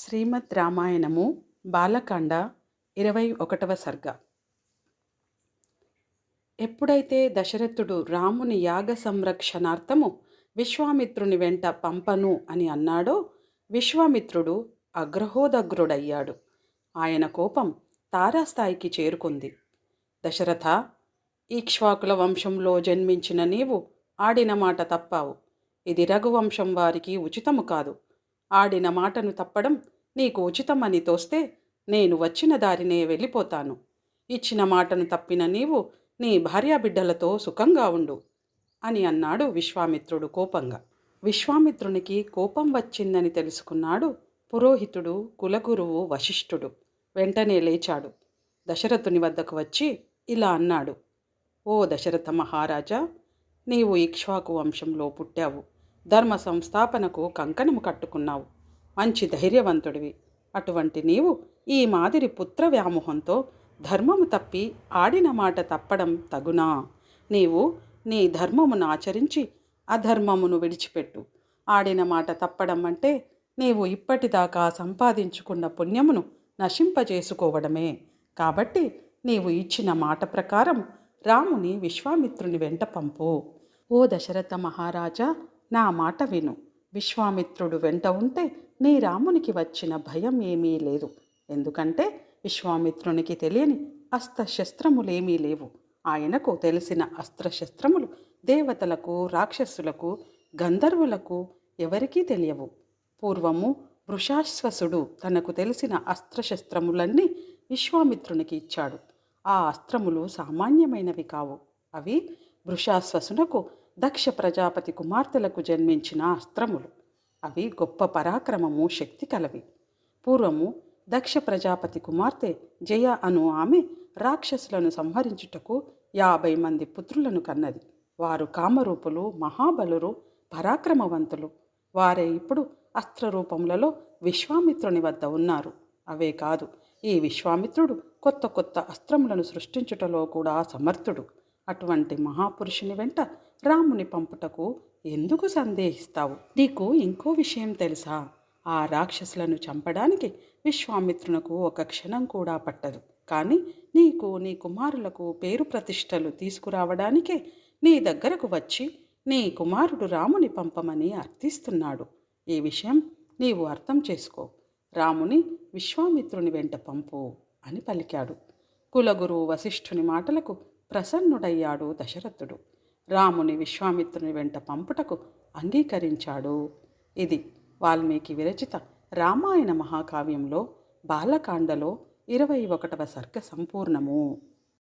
శ్రీమద్ రామాయణము బాలకాండ ఇరవై ఒకటవ సర్గ. ఎప్పుడైతే దశరథుడు రాముని యాగ సంరక్షణార్థము విశ్వామిత్రుని వెంట పంపను అని అన్నాడో విశ్వామిత్రుడు అగ్రహోదగ్రుడయ్యాడు. ఆయన కోపం తారాస్థాయికి చేరుకుంది. దశరథ ఈక్ష్వాకుల వంశంలో జన్మించిన నీవు ఆడిన మాట తప్పావు. ఇది రఘువంశం వారికి ఉచితము కాదు. ఆడిన మాటను తప్పడం నీకు ఉచితమని తోస్తే నేను వచ్చిన దారినే వెళ్ళిపోతాను. ఇచ్చిన మాటను తప్పిన నీవు నీ భార్యాబిడ్డలతో సుఖంగా ఉండు అని అన్నాడు విశ్వామిత్రుడు కోపంగా. విశ్వామిత్రునికి కోపం వచ్చిందని తెలుసుకున్నాడు పురోహితుడు కులగురువు వశిష్ఠుడు. వెంటనే లేచాడు. దశరథుని వద్దకు వచ్చి ఇలా అన్నాడు. ఓ దశరథ మహారాజా నీవు ఇక్ష్వాకు వంశంలో పుట్టావు. ధర్మ సంస్థాపనకు కంకణము కట్టుకున్నావు. మంచి ధైర్యవంతుడివి. అటువంటి నీవు ఈ మాదిరి పుత్ర వ్యామోహంతో ధర్మము తప్పి ఆడిన మాట తప్పడం తగునా? నీవు నీ ధర్మమును ఆచరించి అధర్మమును విడిచిపెట్టు. ఆడిన మాట తప్పడం అంటే నీవు ఇప్పటిదాకా సంపాదించుకున్న పుణ్యమును నశింపజేసుకోవడమే. కాబట్టి నీవు ఇచ్చిన మాట ప్రకారం రాముని విశ్వామిత్రుని వెంట పంపు. ఓ దశరథ మహారాజా నా మాట విను. విశ్వామిత్రుడు వెంట ఉంటే నీ రామునికి వచ్చిన భయం ఏమీ లేదు. ఎందుకంటే విశ్వామిత్రునికి తెలియని అస్త్రశస్త్రములేమీ లేవు. ఆయనకు తెలిసిన అస్త్రశస్త్రములు దేవతలకు రాక్షసులకు గంధర్వులకు ఎవరికీ తెలియవు. పూర్వము వృషాశ్వసుడు తనకు తెలిసిన అస్త్రశస్త్రములన్నీ విశ్వామిత్రునికి ఇచ్చాడు. ఆ అస్త్రములు సామాన్యమైనవి కావు. అవి వృషాశ్వసునకు దక్ష ప్రజాపతి కుమార్తెలకు జన్మించిన అస్త్రములు. అవి గొప్ప పరాక్రమము శక్తి కలవి. పూర్వము దక్ష ప్రజాపతి కుమార్తె జయ అను ఆమె రాక్షసులను సంహరించుటకు యాభై మంది పుత్రులను కన్నది. వారు కామరూపులు మహాబలురు పరాక్రమవంతులు. వారే ఇప్పుడు అస్త్రరూపములలో విశ్వామిత్రుని వద్ద ఉన్నారు. అవే కాదు ఈ విశ్వామిత్రుడు కొత్త కొత్త అస్త్రములను సృష్టించుటలో కూడా సమర్థుడు. అటువంటి మహాపురుషుని వెంట రాముని పంపుటకు ఎందుకు సందేహిస్తావు? నీకు ఇంకో విషయం తెలుసా? ఆ రాక్షసులను చంపడానికి విశ్వామిత్రునకు ఒక క్షణం కూడా పట్టదు. కానీ నీకు నీ కుమారులకు పేరు ప్రతిష్టలు తీసుకురావడానికే నీ దగ్గరకు వచ్చి నీ కుమారుడు రాముని పంపమని అర్థిస్తున్నాడు. ఈ విషయం నీవు అర్థం చేసుకో. రాముని విశ్వామిత్రుని వెంట పంపు అని పలికాడు. కులగురు వశిష్ఠుని మాటలకు ప్రసన్నుడయ్యాడు దశరథుడు. రాముని విశ్వామిత్రుని వెంట పంపుటకు అంగీకరించాడు. ఇది వాల్మీకి విరచిత రామాయణ మహాకావ్యంలో బాలకాండలో ఇరవై ఒకటవ సర్గ సంపూర్ణము.